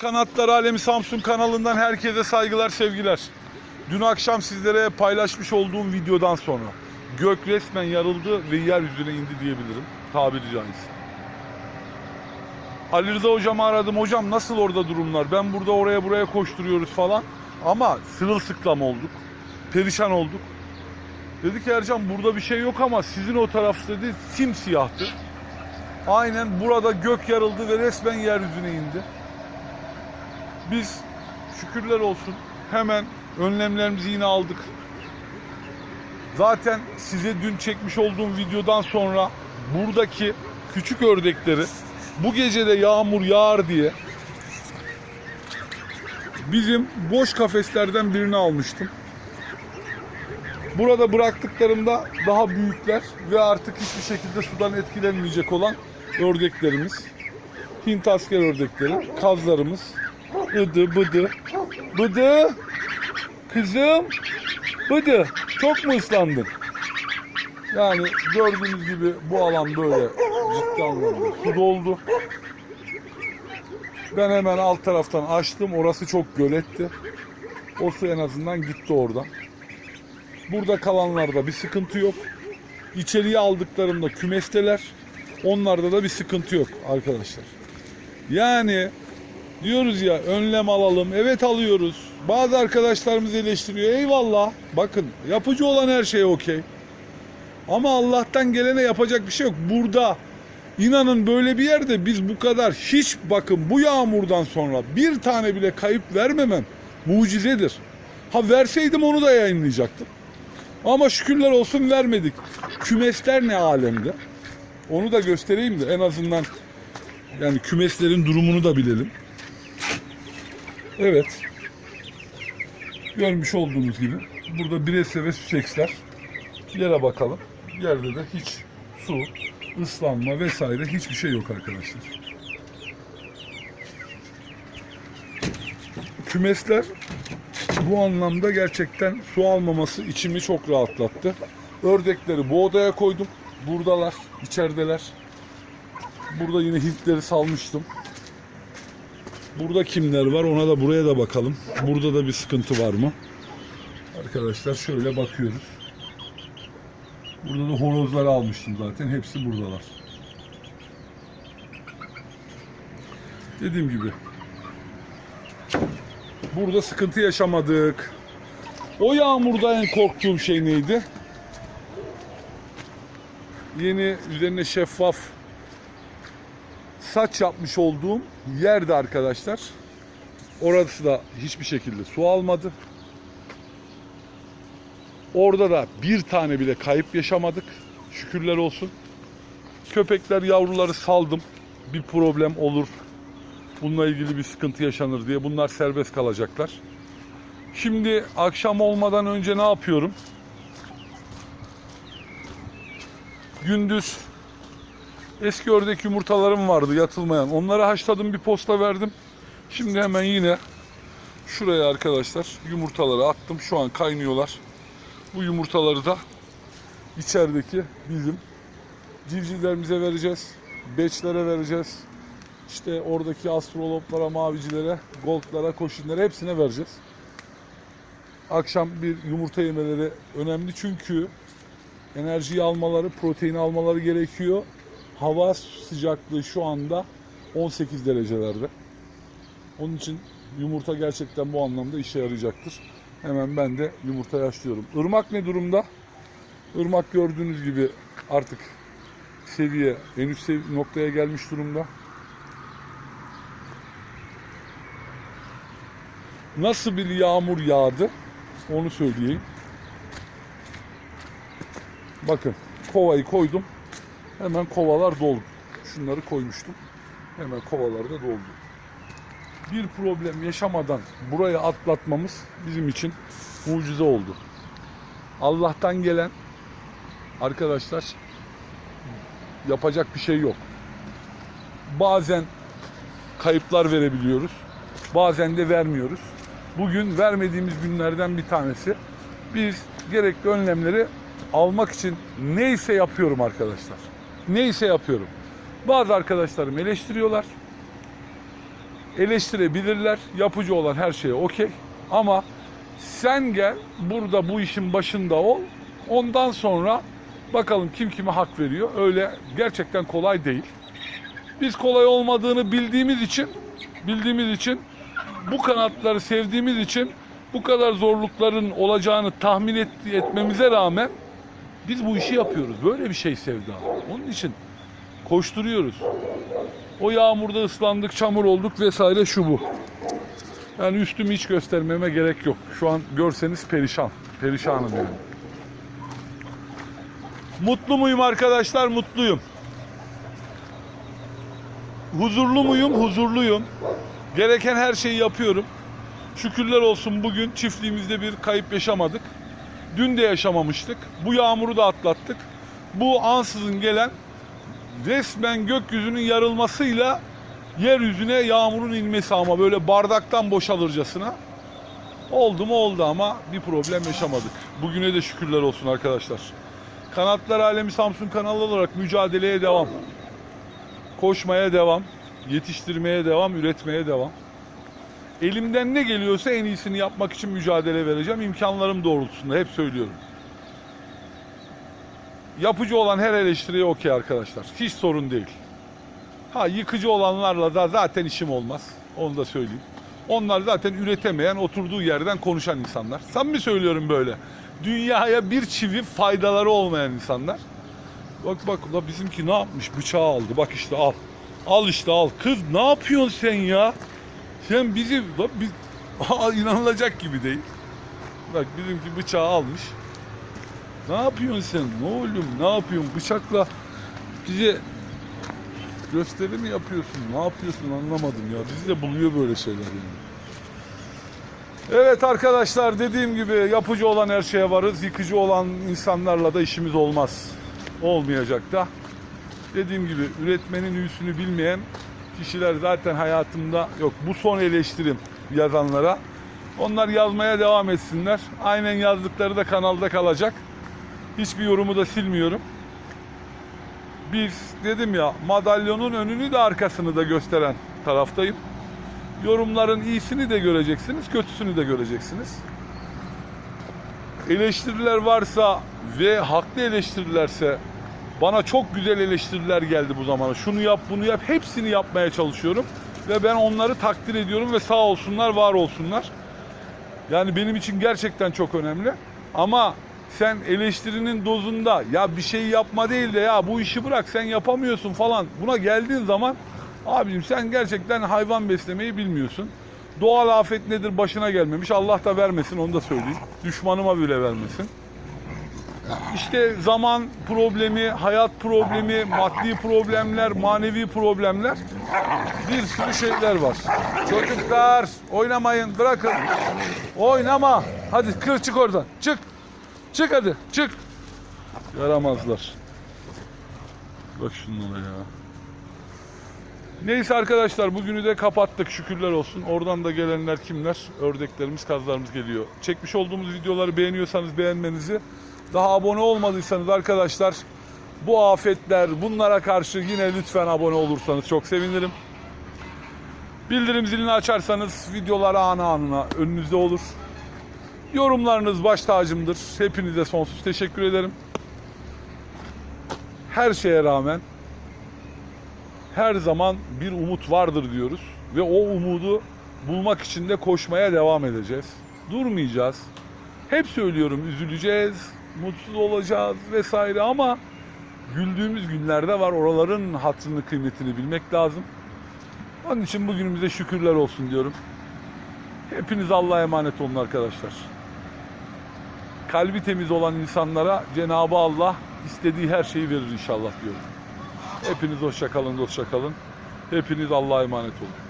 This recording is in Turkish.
Kanatlar Alemi Samsun kanalından herkese saygılar, sevgiler. Dün akşam sizlere paylaşmış olduğum videodan sonra gök resmen yarıldı ve yeryüzüne indi diyebilirim. Tabiri caizse. Ali Rıza hocamı aradım. Hocam nasıl orada durumlar? Ben burada oraya buraya koşturuyoruz falan. Ama sırılsıklam olduk. Perişan olduk. Dedi ki Ercan burada bir şey yok ama sizin o taraf dedi simsiyahtı. Aynen burada gök yarıldı ve resmen yeryüzüne indi. Biz şükürler olsun hemen önlemlerimizi yine aldık. Zaten size dün çekmiş olduğum videodan sonra buradaki küçük ördekleri bu gece de yağmur yağar diye bizim boş kafeslerden birini almıştım. Burada bıraktıklarımda daha büyükler ve artık hiçbir şekilde sudan etkilenmeyecek olan ördeklerimiz. Hint asker ördekleri, kazlarımız. Bıdı bıdı. Bıdı. Kızım. Bıdı. Çok mu ıslandın? Yani gördüğünüz gibi bu alan böyle ciddi anlamda su doldu. Ben hemen alt taraftan açtım. Orası çok göletti. O su en azından gitti oradan. Burada kalanlarda bir sıkıntı yok. İçeriye aldıklarımda kümesteler. Onlarda da bir sıkıntı yok arkadaşlar. Yani diyoruz ya önlem alalım. Evet alıyoruz. Bazı arkadaşlarımız eleştiriyor. Eyvallah. Bakın yapıcı olan her şey okey. Ama Allah'tan gelene yapacak bir şey yok. Burada inanın böyle bir yerde biz bu kadar hiç bakın bu yağmurdan sonra bir tane bile kayıp vermemem mucizedir. Ha verseydim onu da yayınlayacaktım. Ama şükürler olsun vermedik. Kümesler ne alemde? Onu da göstereyim de en azından yani kümeslerin durumunu da bilelim. Evet. Görmüş olduğunuz gibi burada Brese ve Süseksler yere bakalım. Yerde de hiç su, ıslanma vesaire hiçbir şey yok arkadaşlar. Kümesler bu anlamda gerçekten su almaması içimi çok rahatlattı. Ördekleri bu odaya koydum. Buradalar, içerideler. Burada yine Hintleri salmıştım. Burada kimler var ona da buraya da bakalım. Burada da bir sıkıntı var mı? Arkadaşlar şöyle bakıyoruz. Burada da horozları almıştım zaten. Hepsi buradalar. Dediğim gibi. Burada sıkıntı yaşamadık. O yağmurda en korktuğum şey neydi? Yeni üzerine şeffaf saç yapmış olduğum yerde arkadaşlar. Orası da hiçbir şekilde su almadı. Orada da bir tane bile kayıp yaşamadık. Şükürler olsun. Köpekler yavruları saldım. Bir problem olur. Bununla ilgili bir sıkıntı yaşanır diye. Bunlar serbest kalacaklar. Şimdi akşam olmadan önce ne yapıyorum? Gündüz eski ördek yumurtalarım vardı yatılmayan. Onları haşladım bir posta verdim. Şimdi hemen yine şuraya arkadaşlar yumurtaları attım. Şu an kaynıyorlar. Bu yumurtaları da içerideki bizim civcivlerimize vereceğiz. Beçlere vereceğiz. İşte oradaki astroloplara, mavicilere, goldlara, koşinlere hepsine vereceğiz. Akşam bir yumurta yemeleri önemli çünkü enerjiyi almaları, protein almaları gerekiyor. Hava sıcaklığı şu anda 18 derecelerde. Onun için yumurta gerçekten bu anlamda işe yarayacaktır. Hemen ben de yumurta yaşlıyorum. Irmak ne durumda? Irmak gördüğünüz gibi artık seviye, en üst sev- noktaya gelmiş durumda. Nasıl bir yağmur yağdı? Onu söyleyeyim. Bakın kovayı koydum. Hemen kovalar doldu. Şunları koymuştum. Hemen kovalar da doldu. Bir problem yaşamadan burayı atlatmamız bizim için mucize oldu. Allah'tan gelen arkadaşlar yapacak bir şey yok. Bazen kayıplar verebiliyoruz. Bazen de vermiyoruz. Bugün vermediğimiz günlerden bir tanesi. Biz gerekli önlemleri almak için neyse yapıyorum arkadaşlar. Neyse yapıyorum. Bazı arkadaşlarım eleştiriyorlar. eleştirebilirler. Yapıcı olan her şeye okey. Ama sen gel burada bu işin başında ol. Ondan sonra bakalım kim kime hak veriyor. Öyle gerçekten kolay değil. Biz kolay olmadığını bildiğimiz için bildiğimiz için bu kanatları sevdiğimiz için bu kadar zorlukların olacağını tahmin et, etmemize rağmen biz bu işi yapıyoruz. Böyle bir şey sevda. Onun için koşturuyoruz. O yağmurda ıslandık, çamur olduk vesaire şu bu. Yani üstümü hiç göstermeme gerek yok. Şu an görseniz perişan. Perişanım yani. Mutlu muyum arkadaşlar? Mutluyum. Huzurlu muyum? Huzurluyum. Gereken her şeyi yapıyorum. Şükürler olsun bugün çiftliğimizde bir kayıp yaşamadık. Dün de yaşamamıştık. Bu yağmuru da atlattık. Bu ansızın gelen resmen gökyüzünün yarılmasıyla yeryüzüne yağmurun inmesi ama böyle bardaktan boşalırcasına. Oldu mu oldu ama bir problem yaşamadık. Bugüne de şükürler olsun arkadaşlar. Kanatlar Alemi Samsun kanalı olarak mücadeleye devam. Koşmaya devam. Yetiştirmeye devam, üretmeye devam. Elimden ne geliyorsa en iyisini yapmak için mücadele vereceğim. İmkanlarım doğrultusunda hep söylüyorum. Yapıcı olan her eleştiriye okey arkadaşlar. Hiç sorun değil. Ha yıkıcı olanlarla da zaten işim olmaz. Onu da söyleyeyim. Onlar zaten üretemeyen, oturduğu yerden konuşan insanlar. Samimi söylüyorum böyle. Dünyaya bir çivi faydaları olmayan insanlar. Bak bak la bizimki ne yapmış? Bıçağı aldı. Bak işte al. Al işte al. Kız ne yapıyorsun sen ya? Sen bizi la biz inanılacak gibi değil. Bak bizimki bıçağı almış. Ne yapıyorsun sen? Ne oğlum? Ne yapıyorsun? Bıçakla bize gösteri mi yapıyorsun? Ne yapıyorsun anlamadım ya. Bizi de buluyor böyle şeyler yani. Evet arkadaşlar dediğim gibi yapıcı olan her şeye varız. Yıkıcı olan insanlarla da işimiz olmaz. Olmayacak da. Dediğim gibi üretmenin üyüsünü bilmeyen kişiler zaten hayatımda yok. Bu son eleştirim yazanlara. Onlar yazmaya devam etsinler. Aynen yazdıkları da kanalda kalacak. Hiçbir yorumu da silmiyorum. Biz dedim ya madalyonun önünü de arkasını da gösteren taraftayım. Yorumların iyisini de göreceksiniz, kötüsünü de göreceksiniz. Eleştiriler varsa ve haklı eleştirilerse bana çok güzel eleştiriler geldi bu zamana. Şunu yap, bunu yap. Hepsini yapmaya çalışıyorum. Ve ben onları takdir ediyorum ve sağ olsunlar, var olsunlar. Yani benim için gerçekten çok önemli. Ama sen eleştirinin dozunda ya bir şey yapma değil de ya bu işi bırak sen yapamıyorsun falan buna geldiğin zaman abicim sen gerçekten hayvan beslemeyi bilmiyorsun. Doğal afet nedir başına gelmemiş Allah da vermesin onu da söyleyeyim. Düşmanıma bile vermesin. İşte zaman problemi, hayat problemi, maddi problemler, manevi problemler bir sürü şeyler var. Çocuklar oynamayın bırakın. Oynama. Hadi kır çık oradan. Çık. Çık hadi çık. Yaramazlar. Bak şunlara ya. Neyse arkadaşlar bugünü de kapattık şükürler olsun. Oradan da gelenler kimler? Ördeklerimiz, kazlarımız geliyor. Çekmiş olduğumuz videoları beğeniyorsanız beğenmenizi, daha abone olmadıysanız arkadaşlar bu afetler bunlara karşı yine lütfen abone olursanız çok sevinirim. Bildirim zilini açarsanız videolar anı anına önünüzde olur. Yorumlarınız baş tacımdır. Hepinize sonsuz teşekkür ederim. Her şeye rağmen her zaman bir umut vardır diyoruz ve o umudu bulmak için de koşmaya devam edeceğiz. Durmayacağız. Hep söylüyorum üzüleceğiz, mutsuz olacağız vesaire ama güldüğümüz günlerde var. Oraların hatrını kıymetini bilmek lazım. Onun için bugünümüze şükürler olsun diyorum. Hepiniz Allah'a emanet olun arkadaşlar. Kalbi temiz olan insanlara Cenabı Allah istediği her şeyi verir inşallah diyorum. Hepiniz hoşça kalın, hoşça kalın. Hepiniz Allah'a emanet olun.